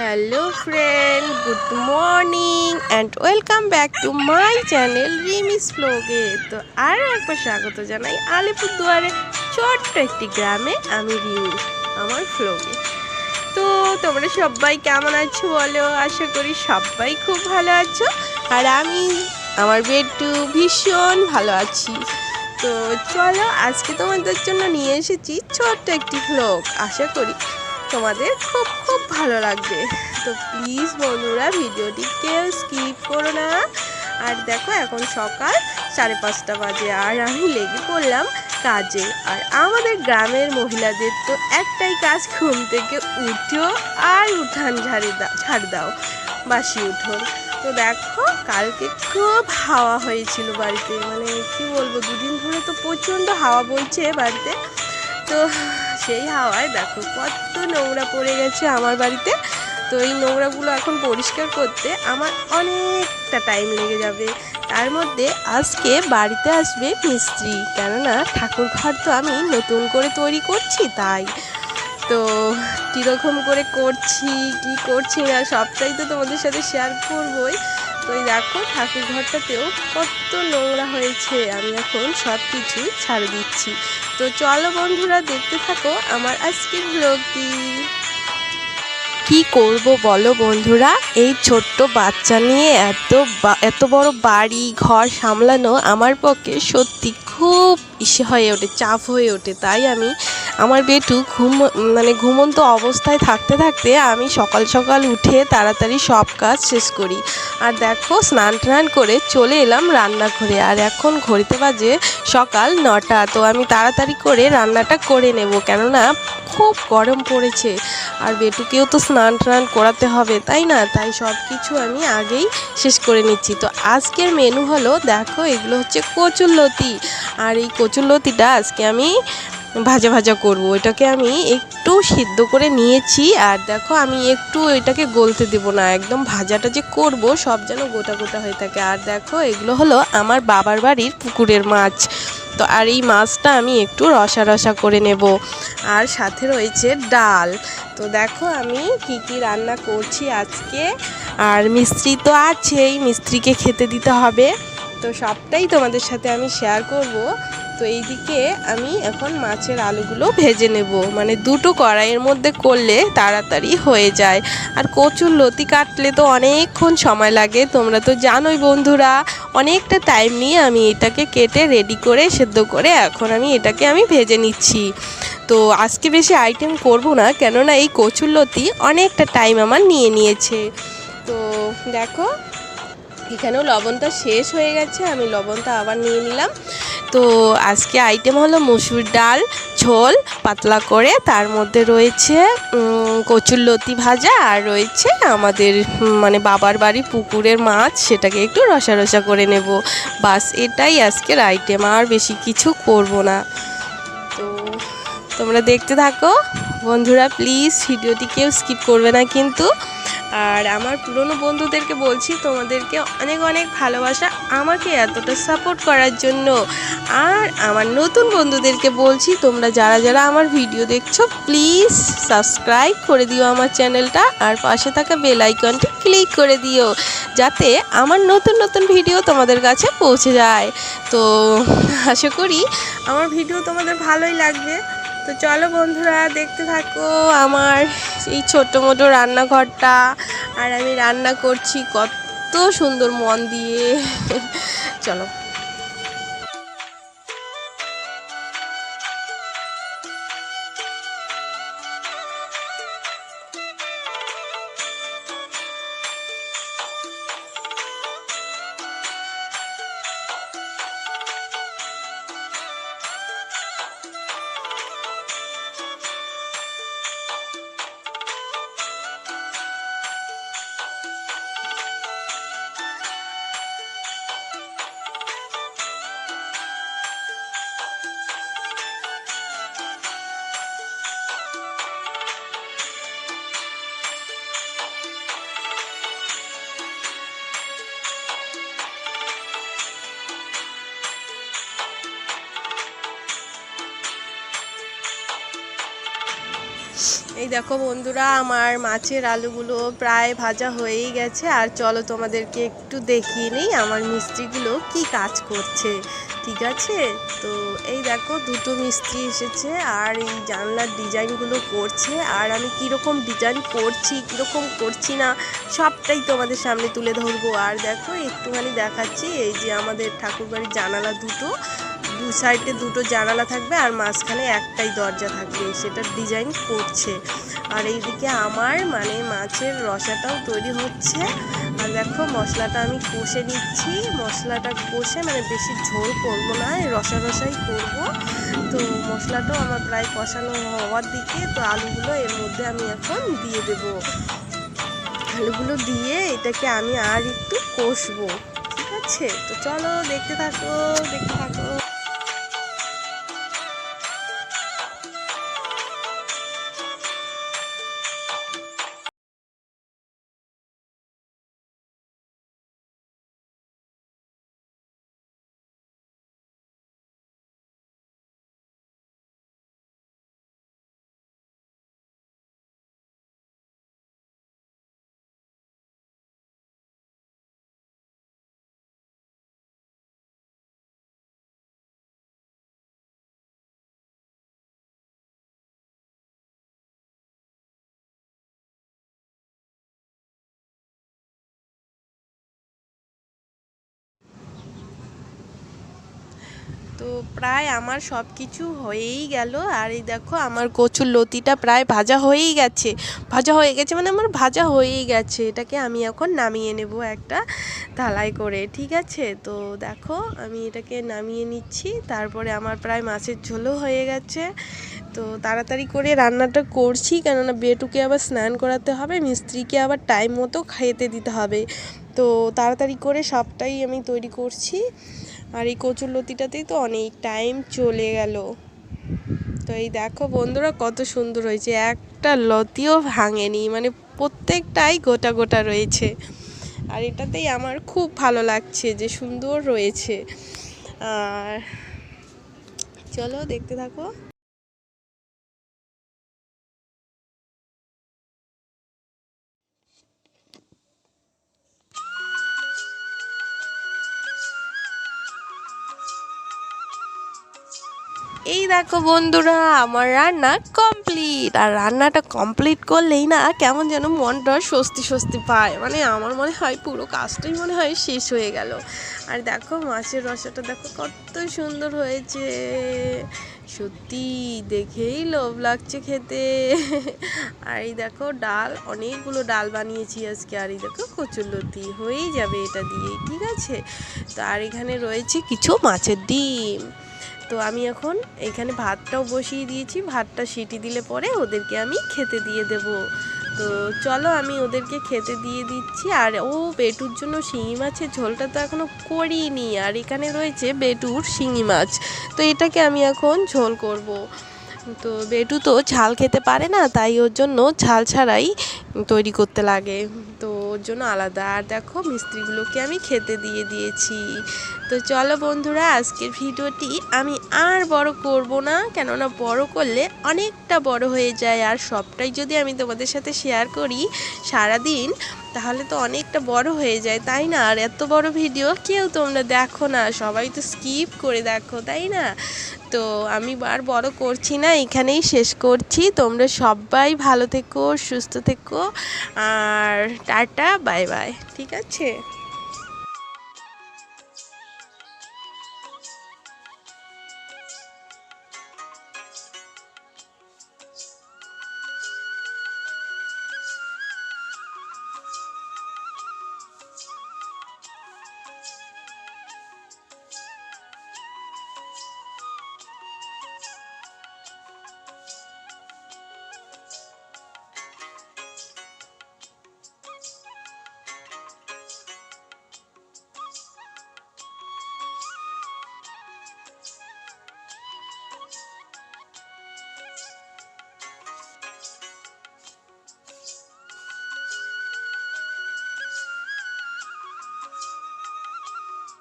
Hello friend good morning and welcome back to my channel Rimi's ব্লগে তো আরও একবার স্বাগত জানাই আলিপুরদুয়ারে ছোট্ট একটি গ্রামে, আমি রিমি, আমার ফ্লোগে তো তোমরা সবাই কেমন আছো বলো? আশা করি সবাই খুব ভালো আছো। আর আমি, আমার বেডটু ভীষণ ভালো আছি। তো চলো আজকে তোমাদের জন্য নিয়ে এসেছি ছোট্ট একটি ভ্লগ আশা করি তোমাদের খুব খুব ভালো লাগবে। তো প্লিজ বন্ধুরা, ভিডিওটি কেউ স্কিপ করো না। আর দেখো, এখন সকাল সাড়ে পাঁচটা বাজে। আর আমি লেগে পড়লাম কাজে। আর আমাদের গ্রামের মহিলাদের তো একটাই কাজ, ঘুম থেকে উঠো আর উঠান ঝাড়ি দাও ঝাড় দাও, বাসি উঠোন তো দেখো, কালকে খুব হাওয়া হয়েছিল বাড়িতে। মানে কি বলব, দুদিন ধরে তো প্রচণ্ড হাওয়া বইছে বাড়িতে। তো সেই হাওয়ায় দেখো কত নোংরা পড়ে গেছে আমার বাড়িতে। তো এই নোংরাগুলো এখন পরিষ্কার করতে আমার অনেকটা টাইম লেগে যাবে। তার মধ্যে আজকে বাড়িতে আসবে মিস্ত্রি। কেননা ঠাকুর ঘর তো আমি নতুন করে তৈরি করছি, তাই তো কীরকম করে করছি, কি করছি না, সবটাই তো তোমাদের সাথে শেয়ার করবই। তো এই দেখো, ঠাকুর ঘরটাতেও কত নোংরা হয়েছে। আমি এখন সব কিছু ছাড় দিচ্ছি। তো চলো বন্ধুরা, দেখতে থাকো আমার আজকের ব্লগটি। কি করব বলো বন্ধুরা? এই ছোট্ট বাচ্চা নিয়ে এত এত বড় বাড়ি, ঘর সামলানো আমার পক্ষে সত্যি খুব ইসে হয়ে ওঠে, চাপ হয়ে ওঠে। তাই আমি আমার বেটু ঘুম মানে ঘুমন্ত অবস্থায় থাকতে থাকতে আমি সকাল সকাল উঠে তাড়াতাড়ি সব কাজ শেষ করি। আর দেখো স্নান টান করে চলে এলাম রান্নাঘরে। আর এখন ঘড়িতে বাজে সকাল নটা, তো আমি তাড়াতাড়ি করে রান্নাটা করে নেব। কেননা খুব গরম পড়েছে। আর বেটুকেও তো স্নান টান করাতে হবে, তাই না? তাই সব কিছু আমি আগেই শেষ করে নিচ্ছি। তো আজকের মেনু হলো, দেখো এগুলো হচ্ছে কচুরলতি। আর এই কচুরলতিটা আজকে আমি ভাজা ভাজা করব। এটাকে আমি একটু সিদ্ধ করে নিয়েছি। আর দেখো, আমি একটু এটাকে গলতে দেব না। একদম ভাজাটা যে করব, সব যেন গোটা গোটা হয়ে থাকে। আর দেখো, এগুলো হলো আমার বাবার বাড়ির পুকুরের মাছ। তো আর এই মাছটা আমি একটু রসা রসা করে নেব। আর সাথে রয়েছে ডাল। তো দেখো, আমি কি কি রান্না করছি আজকে। আর মিস্ত্রি তো আছেই, মিস্ত্রিকে খেতে দিতে হবে। তো সবটাই তোমাদের সাথে আমি শেয়ার করব। তো এইদিকে আমি এখন মাছের আলুগুলো ভেজে নেব। মানে দুটো কড়াইয়ের মধ্যে করলে তাড়াতাড়ি হয়ে যায়। আর কচুর লতি কাটলে তো অনেকক্ষণ সময় লাগে। তোমরা তো জানোই বন্ধুরা, অনেকটা টাইম নিয়ে আমি এটাকে কেটে রেডি করে সেদ্ধ করে এখন আমি এটাকে আমি ভেজে নিচ্ছি। তো আজকে বেশি আইটেম করব না, কেননা এই কচুর লতি অনেকটা টাইম আমার নিয়ে নিয়েছে। তো দেখো, এখানেও লবণটা শেষ হয়ে গেছে, আমি লবণটা আবার নিয়ে নিলাম। তো আজকে আইটেম হলো মসুর ডাল ঝোল পাতলা করে। তার মধ্যে রয়েছে উম, কচুর লতি ভাজা আর রয়েছে আমাদের মানে বাবার বাড়ি পুকুরের মাছ। সেটাকে একটু রসা রসা করে নেব। বাস এটাই আজকের আইটেম আর বেশি কিছু করব না। তো তোমরা দেখতে থাকো। বন্ধুরা প্লিজ ভিডিওটি কেউ স্কিপ করবে না কিন্তু। আর আমার পুরনো বন্ধুদেরকে বলছি, তোমাদেরকে অনেক অনেক ভালোবাসা আমাকে এতটা সাপোর্ট করার জন্য। আর আমার নতুন বন্ধুদেরকে বলছি, তোমরা যারা যারা আমার ভিডিও দেখছ প্লিজ সাবস্ক্রাইব করে দিও আমার চ্যানেলটা আর পাশে থাকা বেল আইকনটি ক্লিক করে দিও, যাতে আমার নতুন নতুন ভিডিও তোমাদের কাছে পৌঁছে যায়। তো আশা করি আমার ভিডিও তোমাদের ভালোই লাগবে। তো চলো বন্ধুরা, দেখতে থাকো আমার এই ছোটো মোটো রান্নাঘরটা। আর আমি রান্না করছি কত সুন্দর মন দিয়ে। চলো। এই দেখো বন্ধুরা, আমার মাছের আলুগুলো প্রায় ভাজা হয়েই গেছে। আর চলো তোমাদেরকে একটু দেখিয়ে নিই, আমার মিস্ত্রিগুলো কি কাজ করছে, ঠিক আছে? তো এই দেখো, দুটো মিস্ত্রি এসেছে আর এই জানলার ডিজাইনগুলো করছে। আর আমি কীরকম ডিজাইন করছি, কীরকম করছি না, সবটাই তোমাদের সামনে তুলে ধরবো। আর দেখো, একটুখানি দেখাচ্ছি, এই যে আমাদের ঠাকুরবাড়ির জানালা দুটো। দু সাইডে দুটো জানালা থাকবে আর মাঝখানে একটাই দরজা থাকবে। সেটা ডিজাইন করছে। আর এইদিকে আমার মানে মাছের রসাটাও তৈরি হচ্ছে। আর দেখো, মশলাটা আমি কষে নিচ্ছি। মশলাটা কষে মানে বেশি ঝোল করব না রসা রসাই করব। তো মশলাটাও আমার প্রায় কষানো হওয়ার দিকে, তো আলুগুলো এর মধ্যে আমি এখন দিয়ে দেব। আলুগুলো দিয়ে এটাকে আমি আর একটু কষবো, ঠিক আছে? তো চলো, দেখতে থাকো দেখতে থাকো। তো প্রায় আমার সব কিছু হয়েই গেল। আর এই দেখো, আমার কচুর লতিটা প্রায় ভাজা হয়েই গেছে। ভাজা হয়ে গেছে মানে আমার ভাজা হয়েই গেছে। এটাকে আমি এখন নামিয়ে নেব একটা থালায় করে, ঠিক আছে? তো দেখো, আমি এটাকে নামিয়ে নিচ্ছি। তারপরে আমার প্রায় মাছের ঝোলও হয়ে গেছে। তো তাড়াতাড়ি করে রান্নাটা করছি, কেননা বেটুকে আবার স্নান করাতে হবে, মিস্ত্রিকে আবার টাইম মতো খেতে দিতে হবে। তো তাড়াতাড়ি করে সবটাই আমি তৈরি করছি। আর এই কচুর লতিটাতেই তো অনেক টাইম চলে গেল। তো এই দেখো বন্ধুরা কত সুন্দর হয়েছে, একটা লতিও ভাঙেনি মানে প্রত্যেকটাই গোটা গোটা রয়েছে। আর এটাতেই আমার খুব ভালো লাগছে যে সুন্দর রয়েছে। আর চলো দেখতে থাকো। দেখো বন্ধুরা, আমার রান্না কমপ্লিট আর রান্নাটা কমপ্লিট করলেই না কেমন যেন মনটা স্বস্তি স্বস্তি পায়। মানে আমার মনে হয় পুরো কাজটাই মনে হয় শেষ হয়ে গেল। আর দেখো মাছের রসাটা দেখো কত সুন্দর হয়েছে। সত্যি দেখেই লোভ লাগছে খেতে। আর এই দেখো ডাল, অনেকগুলো ডাল বানিয়েছি আজকে। আর এই দেখো কচুরলতি, হয়েই যাবে এটা দিয়ে, ঠিক আছে? তো আর এখানে রয়েছে কিছু মাছের ডিম। তো আমি এখন এখানে ভাতটাও বসিয়ে দিয়েছি, ভাতটা সিটি দিলে পরে ওদেরকে আমি খেতে দিয়ে দেব। তো চলো আমি ওদেরকে খেতে দিয়ে দিচ্ছি, আর ও বেটুর জন্য শিঙি মাছের ঝোলটা তো এখনও করিনি, আর এখানে রয়েছে বেটুর শিঙি মাছ। তো এটাকে আমি এখন ঝোল করব। তো বেটু তো ঝাল খেতে পারে না, তাই ওর জন্য ঝাল ছাড়াই তৈরি করতে লাগে। তো ওর জন্য আলাদা। আর দেখো মিস্ত্রিগুলোকে আমি খেতে দিয়ে দিয়েছি। তো চলো বন্ধুরা, আজকের ভিডিওটি আমি আর বড় করব না, কেননা বড় করলে অনেকটা বড় হয়ে যায়। আর সবটাই যদি আমি তোমাদের সাথে শেয়ার করি সারাদিন, তাহলে তো অনেকটা বড় হয়ে যায়, তাই না? আর এত বড় ভিডিও কেউ তোমরা দেখো না, সবাই তো স্কিপ করে দেখো, তাই না? তো আমি আর বড় করছি না, এখানেই শেষ করছি। তোমরা সবাই ভালো থেকো, সুস্থ থেকো, আর টাটা বাই বাই ঠিক আছে?